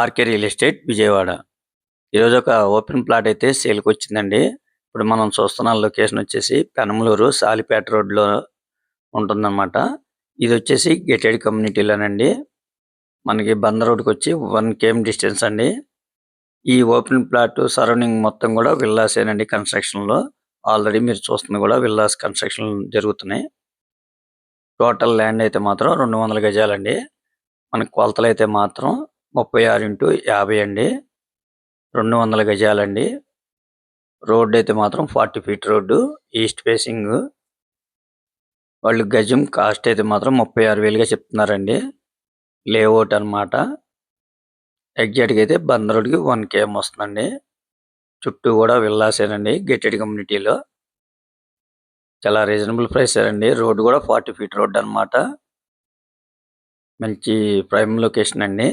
RK real estate Vijayawada. ఈరోజు ఒక open plot అయితే సేల్కి వచ్చిందండి ఇప్పుడు మనం చూస్తున్న లొకేషన్ వచ్చేసి పెనమలూరు సాలిపేట రోడ్లో ఉంటుందన్నమాట. ఇది వచ్చేసి గేటెడ్ కమ్యూనిటీలోనండి. మనకి బంద రోడ్కి వచ్చి వన్ కేఎం డిస్టెన్స్ అండి. ఈ ఓపెన్ ప్లాట్ సరౌండింగ్ మొత్తం కూడా విల్లాసేనండి కన్స్ట్రక్షన్లో ఆల్రెడీ మీరు చూస్తుంది కూడా విల్లాస్ కన్స్ట్రక్షన్ జరుగుతున్నాయి. టోటల్ ల్యాండ్ అయితే మాత్రం రెండు వందల గజాలండి. మనకి కొలతలు అయితే మాత్రం ముప్పై ఆరు ఇంటూ యాభై అండి. రెండు వందల గజాలండి. రోడ్ అయితే మాత్రం forty feet road. East facing. వాళ్ళు గజం కాస్ట్ అయితే మాత్రం ముప్పై ఆరు వేలుగా చెప్తున్నారండి. లేఅవుట్ అన్నమాట. ఎగ్జాక్ట్గా అయితే బంద్ రోడ్కి వన్ కేఎం వస్తుందండి. చుట్టూ కూడా విల్లాసేనండి గెటెడ్ కమ్యూనిటీలో. చాలా రీజనబుల్ ప్రైస్ అండి రోడ్డు కూడా ఫార్టీ ఫీట్ రోడ్ అన్నమాట. మంచి ప్రైమ్ లొకేషన్ అండి.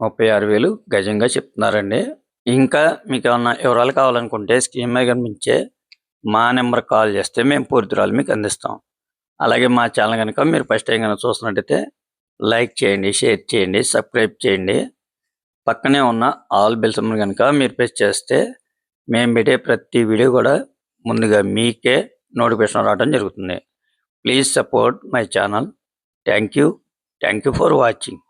ముప్పై ఆరు వేలు గజంగా చెప్తున్నారండి. ఇంకా మీకు ఏమన్నా వివరాలు కావాలనుకుంటే స్కీమ్ మీద కనిపించే మా నెంబర్ కాల్ చేస్తే మేము పూర్తి మీకు అందిస్తాం. అలాగే మా ఛానల్ కనుక మీరు ఫస్ట్ టైం కనుక చూస్తున్నట్టయితే లైక్ చేయండి షేర్ చేయండి సబ్స్క్రైబ్ చేయండి. పక్కనే ఉన్న ఆల్ బెల్ కనుక మీరు ప్రెస్ చేస్తే మేము పెట్టే ప్రతి వీడియో కూడా ముందుగా మీకే నోటిఫికేషన్ రావడం జరుగుతుంది. Please support my channel. Thank you. Thank you for watching.